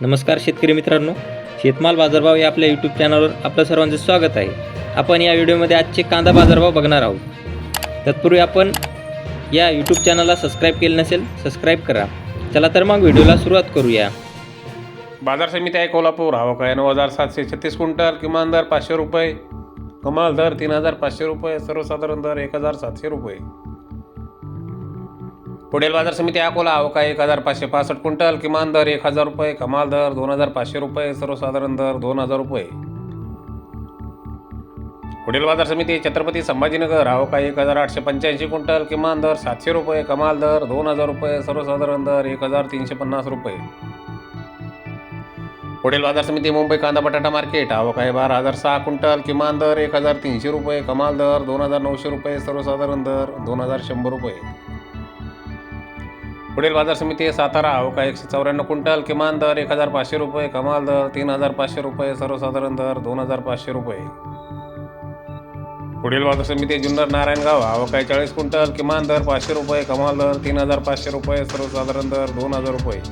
नमस्कार शेतकरी मित्रांनो शेतमाल बाजारभाव या आपल्या यूट्यूब चॅनलवर आपलं सर्वांचं स्वागत आहे. आपण या व्हिडिओमध्ये आजचे कांदा बाजारभाव बघणार आहोत. तत्पूर्वी आपण या यूट्यूब चॅनलला सबस्क्राईब केलं नसेल सबस्क्राईब करा. चला तर मग व्हिडिओला सुरुवात करूया. बाजार समिती आहे कोल्हापूर. आवक आहे नऊ हजार सातशे छत्तीस क्विंटल. किमान दर पाचशे रुपये. कमाल दर तीन हजार पाचशे रुपये. सर्वसाधारण दर एक हजार सातशे रुपये. पुढील बाजार समिती अकोला अवका एक हजार पाचशे पासष्ट क्विंटल किमान दर एक हजार रुपये कमाल दर दोन हजार पाचशे रुपये सर्वसाधारण दर दोन हजार रुपये. पुढील बाजार समिती छत्रपती संभाजीनगर आवक एक हजार आठशे पंच्याऐंशी क्विंटल किमान दर सातशे रुपये कमाल दर दोन हजार रुपये सर्वसाधारण दर एक हजार तीनशे पन्नास रुपये. पुढील बाजार समिती मुंबई कांदा बटाटा मार्केट आवक आहे बारा हजार सहा क्विंटल किमान दर एक हजार तीनशे रुपये कमाल दर दोन हजार नऊशे रुपये सर्वसाधारण दर दोन हजार शंभर रुपये. पुढील बाजार समिती सातारा. हो अवका एकशे चौऱ्याण्णव क्विंटल. किमान दर एक हजार पाचशे रुपये. कमाल दर तीन हजार पाचशे रुपये. सर्वसाधारण दर दोन हजार पाचशे रुपये. पुढील बाजार समिती जुन्नर नारायणगाव. आवक हो चाळीस क्विंटल. किमान दर पाचशे रुपये. कमाल दर तीन हजार पाचशे रुपये. सर्वसाधारण दर दोन हजार रुपये.